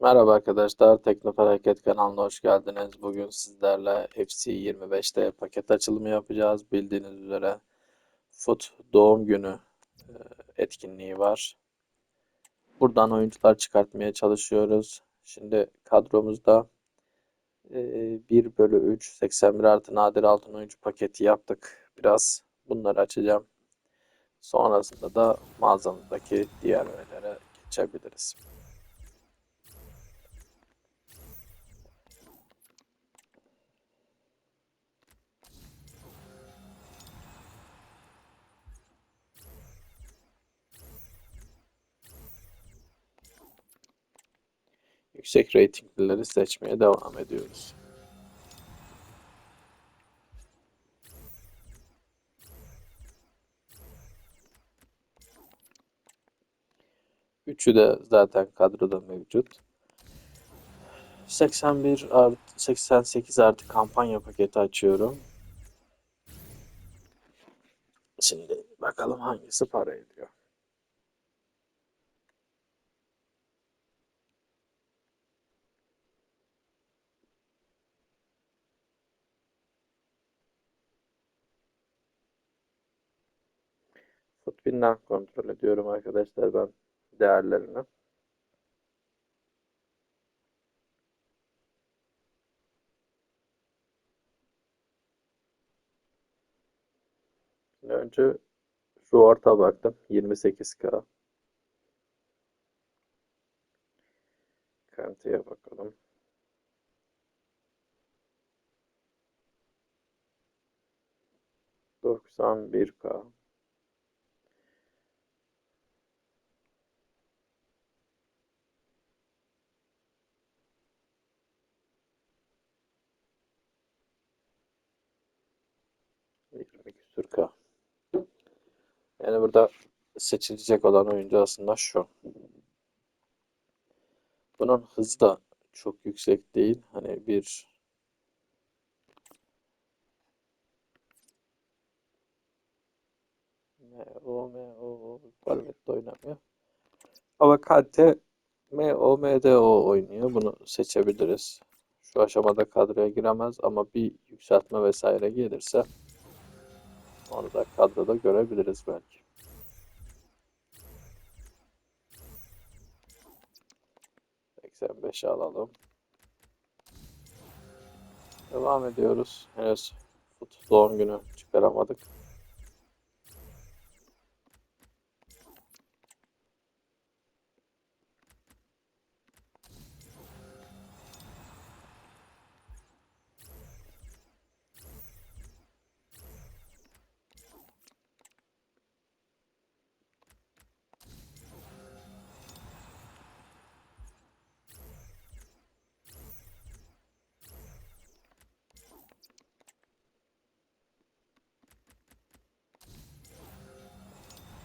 Merhaba arkadaşlar, Teknofelaket kanalına hoş geldiniz. Bugün sizlerle FC 25'te paket açılımı yapacağız. Bildiğiniz üzere FUT doğum günü e, etkinliği var. Buradan oyuncular çıkartmaya çalışıyoruz. Şimdi kadromuzda e, 1 bölü 3, 81 artı nadir altın oyuncu paketi yaptık. Biraz bunları açacağım. Sonrasında da mağazamızdaki diğer öğelere geçebiliriz. Yüksek reytinglileri seçmeye devam ediyoruz. Üçü de zaten kadroda mevcut. 81 artı 88 artı kampanya paketi açıyorum. Şimdi bakalım hangisi para ediyor. Footbin'den kontrol ediyorum arkadaşlar ben değerlerini. Önce şu baktım 28K. Kantiye bakalım. Doksan bir K. Yani burada seçilecek olan oyuncu aslında şu. Bunun hızı da çok yüksek değil. Hani bir MO, MO, Valvet'te oynamıyor. Ama Kante MO, MDO oynuyor. Bunu seçebiliriz. Şu aşamada kadroya giremez ama bir yükseltme vesaire gelirse onu da kadroda görebiliriz belki. Beşi alalım. Devam ediyoruz. Henüz fut doğum günü çıkaramadık.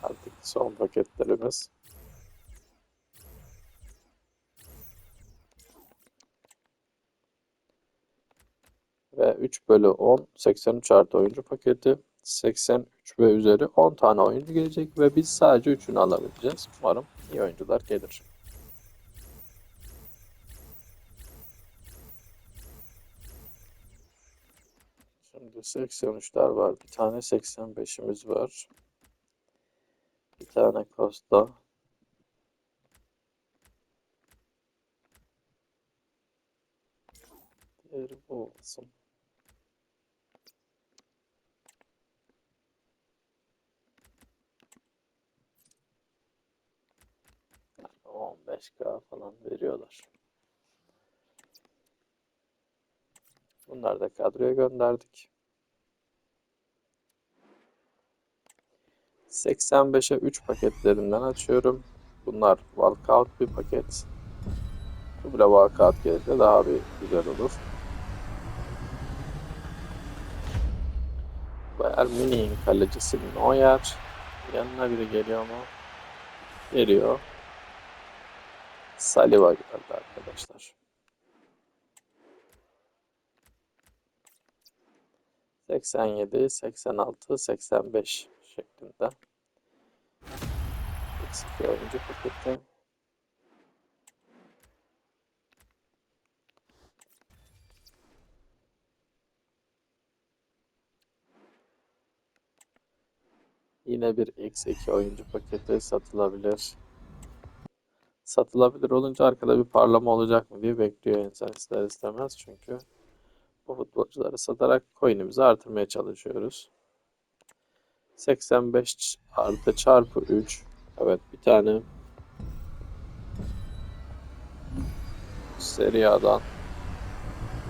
Artık son paketlerimiz. Ve 3 bölü 10, 83 artı oyuncu paketi. 83 ve üzeri 10 tane oyuncu gelecek ve biz sadece 3'ünü alabileceğiz. Umarım iyi oyuncular gelir. Şimdi 83'ler var. Bir tane 85'imiz var. Bir tane Costa. Diğeri olsun. Yani 15k falan veriyorlar. Bunları da kadroya gönderdik. 85'e 3 paketlerinden açıyorum. Bunlar walkout bir paket. Bu bile walkout gelirse daha bir güzel olur. Bayern Münih'in kalecisi Neuer. Yanına biri geliyor mu? Geliyor. Saliba geldi arkadaşlar. 87, 86, 85 şeklinde. Eksik yardımcı pakette. Yine bir X2 oyuncu paketi satılabilir. Satılabilir olunca arkada bir parlama olacak mı diye bekliyor insan ister istemez. Çünkü bu futbolcuları satarak coin'imizi artırmaya çalışıyoruz. 85 artı çarpı 3. Evet bir tane Serie A'dan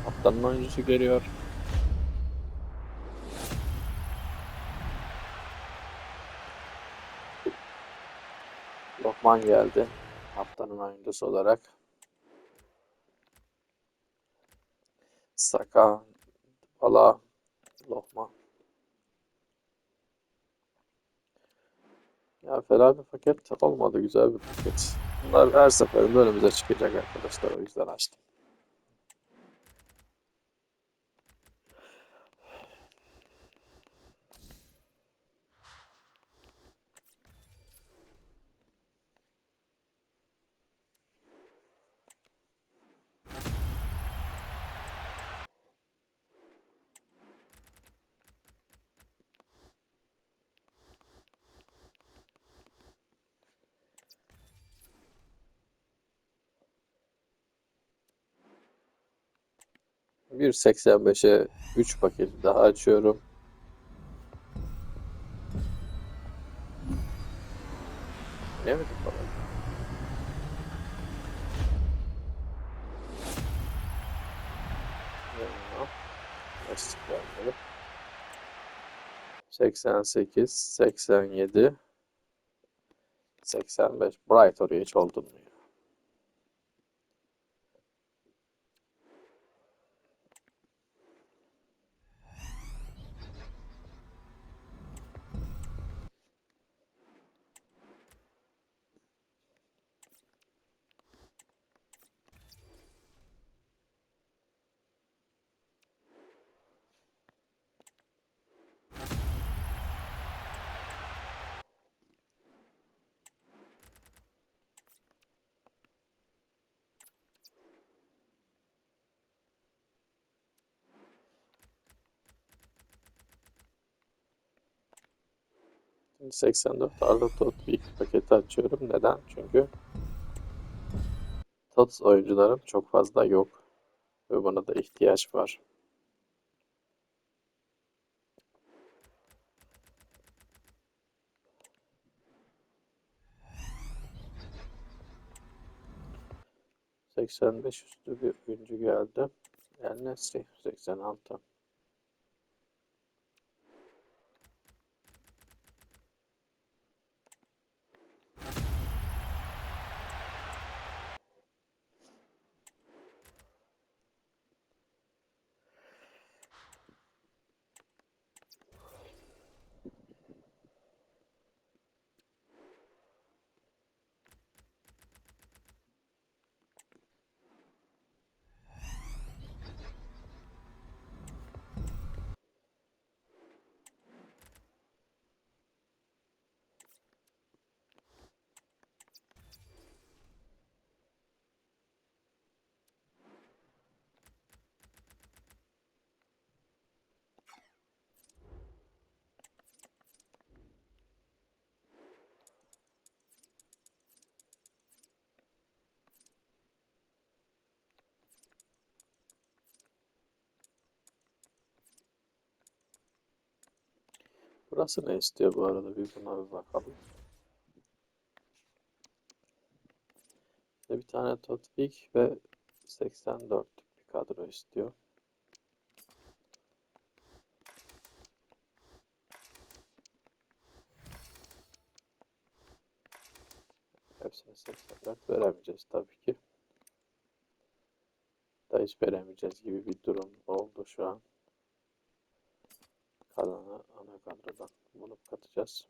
haftanın oyuncusu geliyor. Lokman geldi haftanın oyuncusu olarak. Saka, Pala, Lokman. Ya fena bir paket olmadı. Güzel bir paket. Bunlar her seferinde önümüze çıkacak arkadaşlar. O yüzden açtım. Bir 85'e 3 paketi daha açıyorum. Mi bana? Gelmedi? 88, 87, 85. Bright oraya hiç oldun mu ya? Şimdi 84 Arda Tot ilk paketi açıyorum. Neden? Çünkü Tots oyuncularım çok fazla yok. Ve buna da ihtiyaç var. ...85 üstü bir oyuncu geldi. El Nesri 86. Burası ne istiyor bu arada? Bir buna bir bakalım. Bir tane Totbik ve 84'lük bir kadro istiyor. Hepsini 84 veremeyeceğiz tabii ki. Da hiç veremeyeceğiz gibi bir durum oldu şu an. Kalanı ana kadrodan bulup katacağız.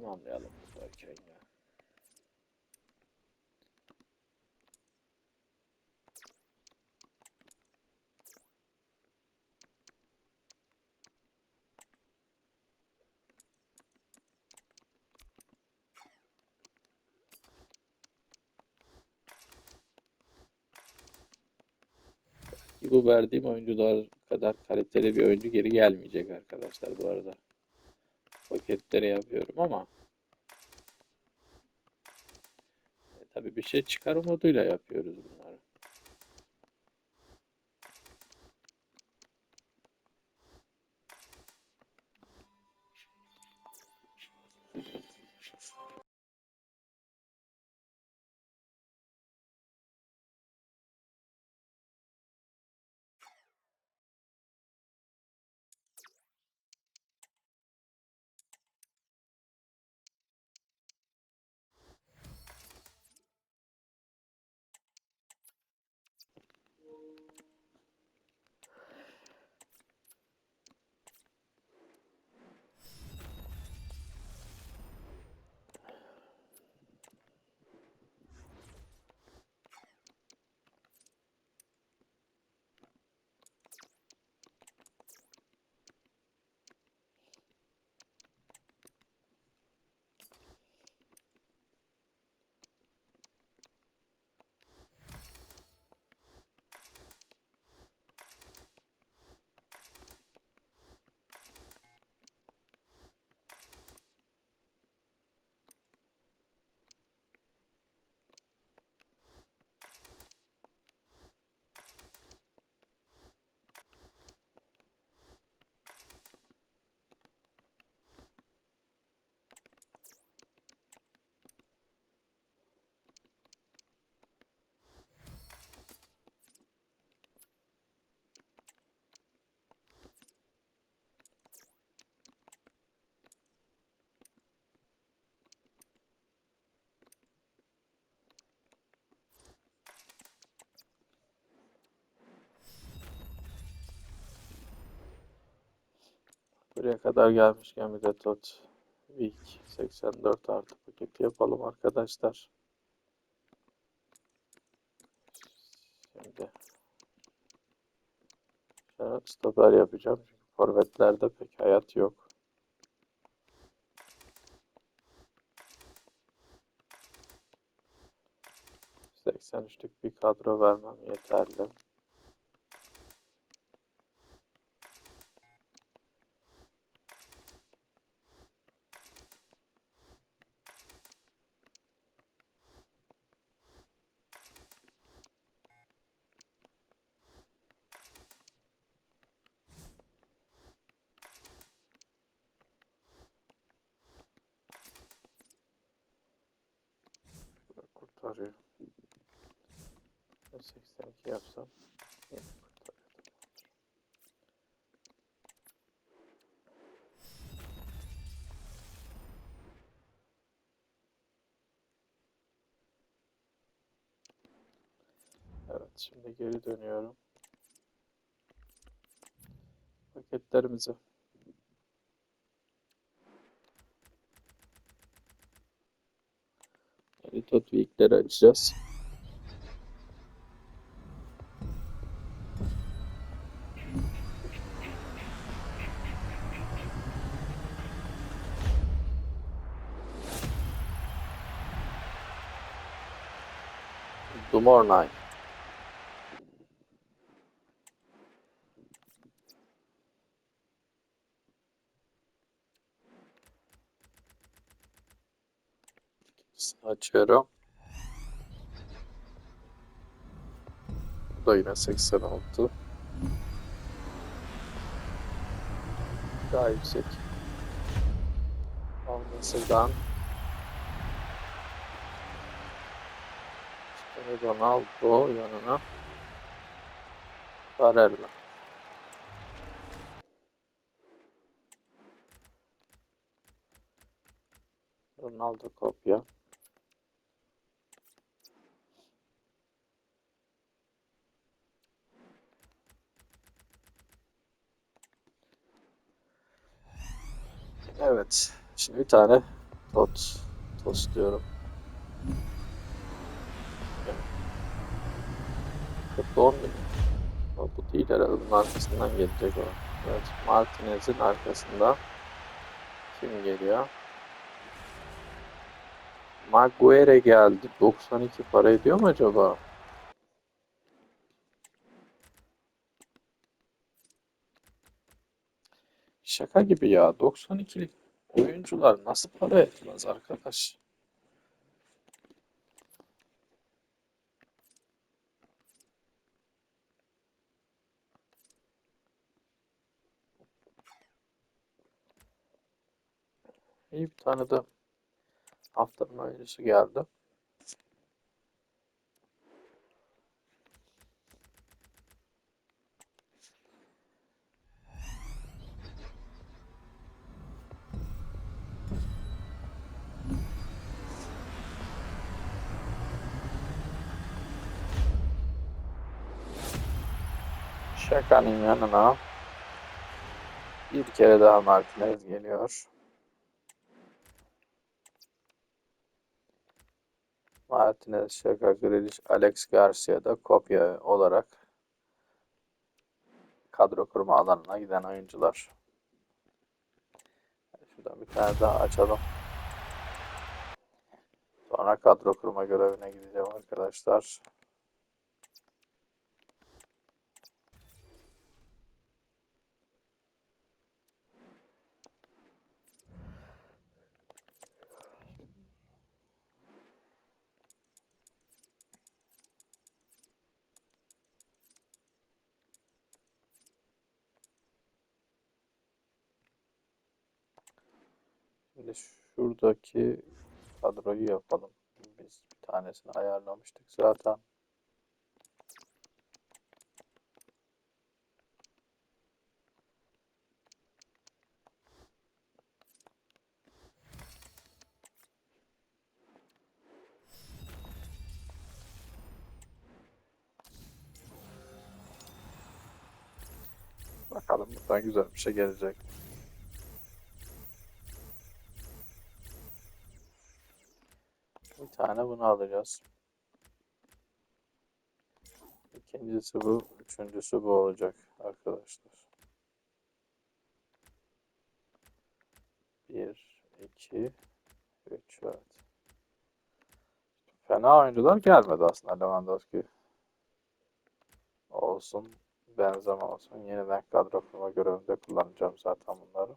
Tamamlayalım buradayken ya. Bu verdiğim oyuncular kadar kaliteli bir oyuncu geri gelmeyecek arkadaşlar bu arada. Paketleri yapıyorum ama e, tabii bir şey çıkar umuduyla yapıyoruz bunları. Buraya kadar gelmişken bir de Tot Week 84 artı paketi yapalım arkadaşlar. Şimdi stoper yapacağım. Çünkü forvetlerde pek hayat yok. Seksen üçlük bir kadro vermem yeterli. 82 yapsam. Evet şimdi geri dönüyorum. Paketlerimizi Meritot Week'leri açacağız. Dumornay. İkincisini açıyorum. Bu da yine 86. Daha yüksek. Almasından işte Ronaldo yanına Barella. Ronaldo kopya. Evet. Şimdi bir tane Tot. Tos diyorum. Kutlu 10 bin. O bu değil herhalde. Arkasından gelecek o. Evet. Martinez'in arkasında kim geliyor? Maguire geldi. 92 para ediyor mu acaba? Şaka gibi ya. 92'lik oyuncular nasıl para etmez arkadaş? İyi bir tane de haftanın oyuncusu geldi. Şaka'nın yanına bir kere daha Martinez geliyor. Martinez, Şaka, Grealish, Alex Garcia da kopya olarak kadro kurma alanına giden oyuncular. Şuradan bir tane daha açalım. Sonra kadro kurma görevine gideceğim arkadaşlar. Şimdi şuradaki kadroyu yapalım. Biz bir tanesini ayarlamıştık zaten. Bakalım buradan güzel bir şey gelecek. Bir tane bunu alacağız. İkincisi bu, üçüncüsü bu olacak arkadaşlar. Bir, iki, üç, evet. Fena oyuncular gelmedi aslında Lewandowski. Olsun, Benzema olsun. Yeniden kadro kurma görevinde kullanacağım zaten bunları.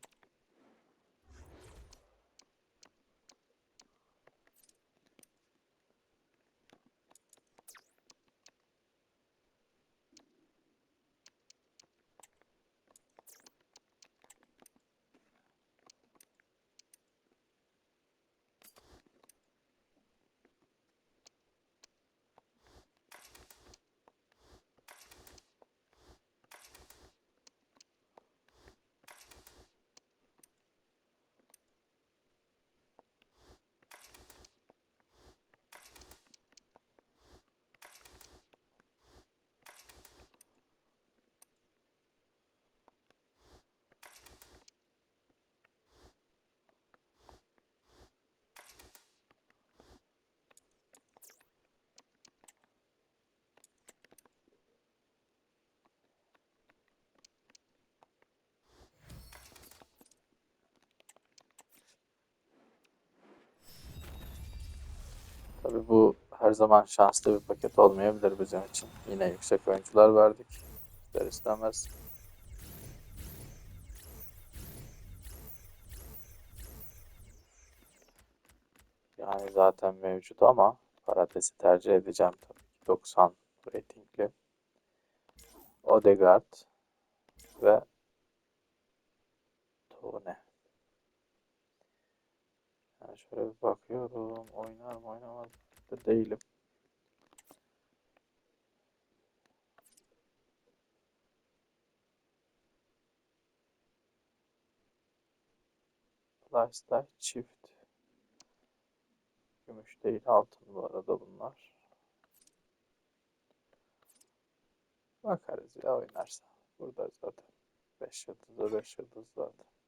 Tabii bu her zaman şanslı bir paket olmayabilir bizim için. Yine yüksek oyuncular verdik. İster istemez. Yani zaten mevcut ama Parates'i tercih edeceğim tabii ki. 90 ratingli. Odegaard ve Tone. Şöyle bir bakıyorum. Oynar mı oynamaz da değilim. Lifestyle çift. Gümüş değil altın bu arada bunlar. Bakarız ya oynarsa. Burada zaten 5 yıldızda 5 yıldız zaten.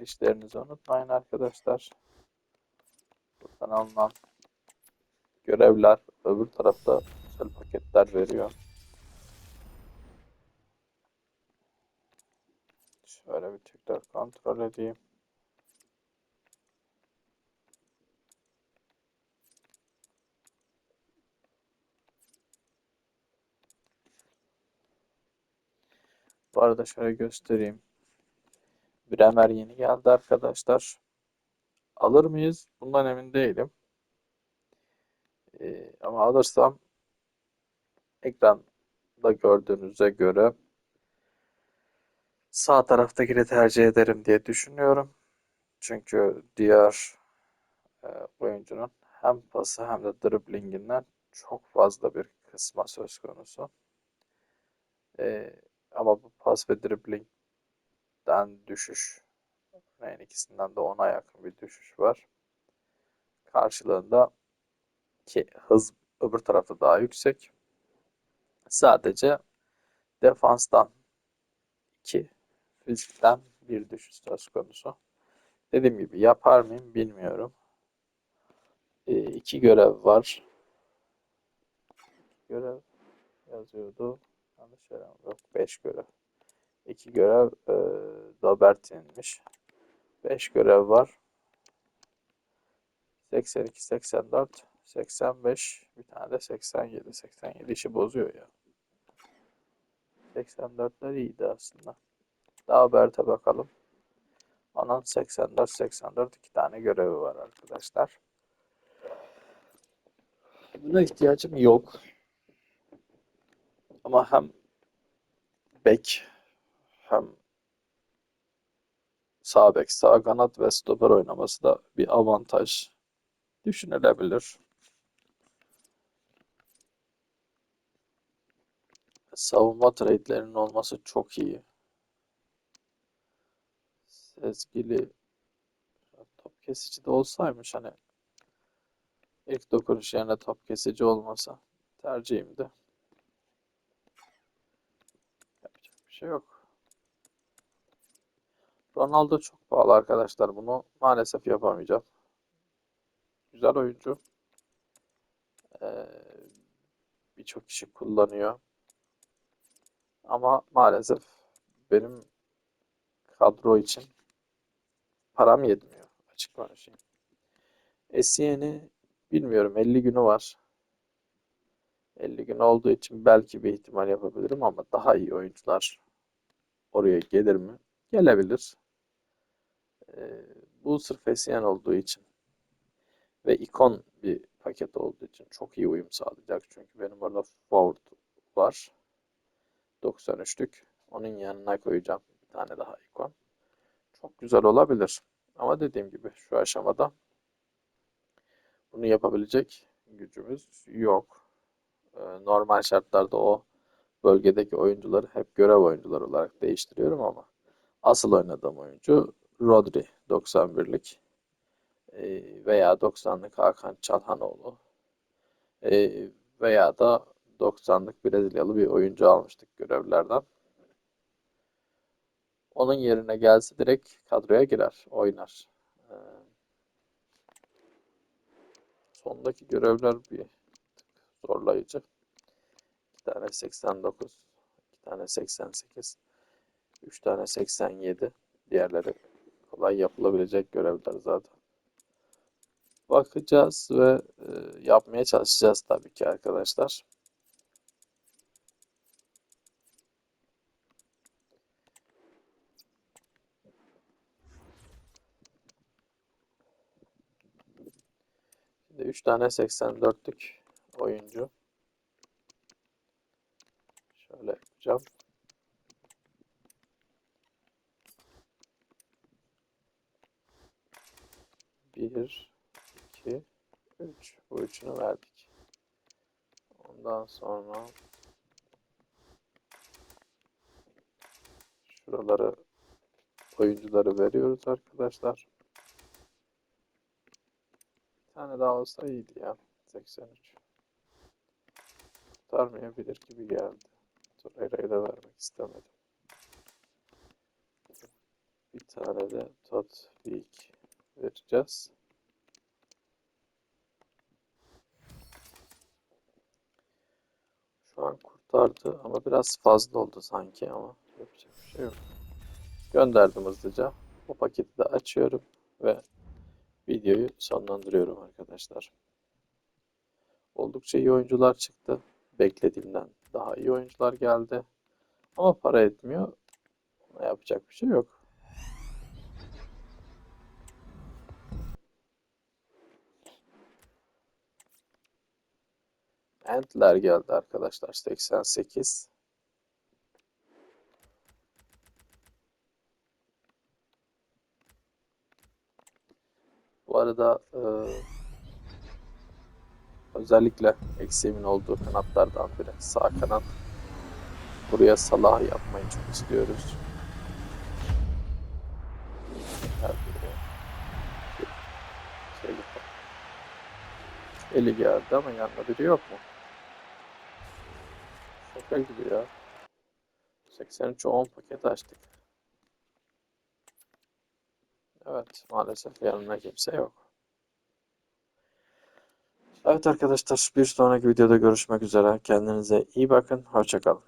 Çekilişlerinizi unutmayın arkadaşlar. Buradan alınan görevler öbür tarafta özel paketler veriyor. Şöyle bir tekrar kontrol edeyim. Bu arada şöyle göstereyim. Bremer yeni geldi arkadaşlar. Alır mıyız? Bundan emin değilim. Ee, ama alırsam ekranda gördüğünüze göre sağ taraftakini tercih ederim diye düşünüyorum. Çünkü diğer e, oyuncunun hem pası hem de driblinginden çok fazla bir kısma söz konusu. Ee, ama bu pas ve driblingden düşüş. Örneğin ikisinden de ona yakın bir düşüş var. Karşılığında ki hız öbür tarafta daha yüksek. Sadece defanstan 2, fizikten bir düşüş söz konusu. Dediğim gibi yapar mıyım bilmiyorum. E, iki görev var. Görev yazıyordu. Yanlış söylemem. Yok 5 görev. 2 görev e, Dobertin'miş. 5 görev var. 82, 84, 85, bir tane de 87. 87 işi bozuyor ya. 84'ler iyiydi aslında. Daha Bert'e bakalım. Onun 84, 84 iki tane görevi var arkadaşlar. Buna ihtiyacım yok. Ama hem bek hem sağ bek, sağ kanat ve stoper oynaması da bir avantaj düşünülebilir. Savunma trade'lerinin olması çok iyi. Sezgili top kesici de olsaymış hani ilk dokunuş yerine top kesici olmasa tercihimdi. Yapacak bir şey yok. Ronaldo çok pahalı arkadaşlar. Bunu maalesef yapamayacağım. Güzel oyuncu. Ee, Birçok kişi kullanıyor. Ama maalesef benim kadro için param yetmiyor. Açık konuşayım. Esiye'ni bilmiyorum 50 günü var. 50 gün olduğu için belki bir ihtimal yapabilirim ama daha iyi oyuncular oraya gelir mi? Gelebilir. Ee, bu sırf Essien olduğu için ve ikon bir paket olduğu için çok iyi uyum sağlayacak. Çünkü benim orada forward var. 93'lük. Onun yanına koyacağım bir tane daha ikon. Çok güzel olabilir. Ama dediğim gibi şu aşamada bunu yapabilecek gücümüz yok. Ee, normal şartlarda o bölgedeki oyuncuları hep görev oyuncuları olarak değiştiriyorum ama asıl oynadığım oyuncu Rodri 91'lik ee, veya 90'lık Hakan Çalhanoğlu ee, veya da 90'lık Brezilyalı bir oyuncu almıştık görevlerden. Onun yerine gelse direkt kadroya girer, oynar. Ee, sondaki görevler bir zorlayıcı. İki tane 89, iki tane 88, üç tane 87. Diğerleri kolay yapılabilecek görevler zaten. Bakacağız ve e, yapmaya çalışacağız tabii ki arkadaşlar. Şimdi 3 tane 84'lük oyuncu. Şöyle yapacağım. Bir, iki, üç. Bu üçünü verdik. Ondan sonra şuraları oyuncuları veriyoruz arkadaşlar. Bir tane daha olsa iyiydi ya. 83. Kurtarmayabilir gibi geldi. Torreira'yı da vermek istemedim. Bir tane de Totbik vereceğiz. Şu an kurtardı ama biraz fazla oldu sanki ama yapacak bir şey yok. Gönderdim hızlıca. O paketi de açıyorum ve videoyu sonlandırıyorum arkadaşlar. Oldukça iyi oyuncular çıktı. Beklediğimden daha iyi oyuncular geldi. Ama para etmiyor. Ona yapacak bir şey yok. Entler geldi arkadaşlar. 88. Bu arada e, özellikle eksiğimin olduğu kanatlardan biri. Sağ kanat. Buraya Salah yapmayı çok istiyoruz. Şey yapalım. Eli geldi ama yanında biri yok mu? Şaka gibi ya. 83 10 paket açtık. Evet, maalesef yanında kimse yok. Evet arkadaşlar, bir sonraki videoda görüşmek üzere. Kendinize iyi bakın. Hoşça kalın.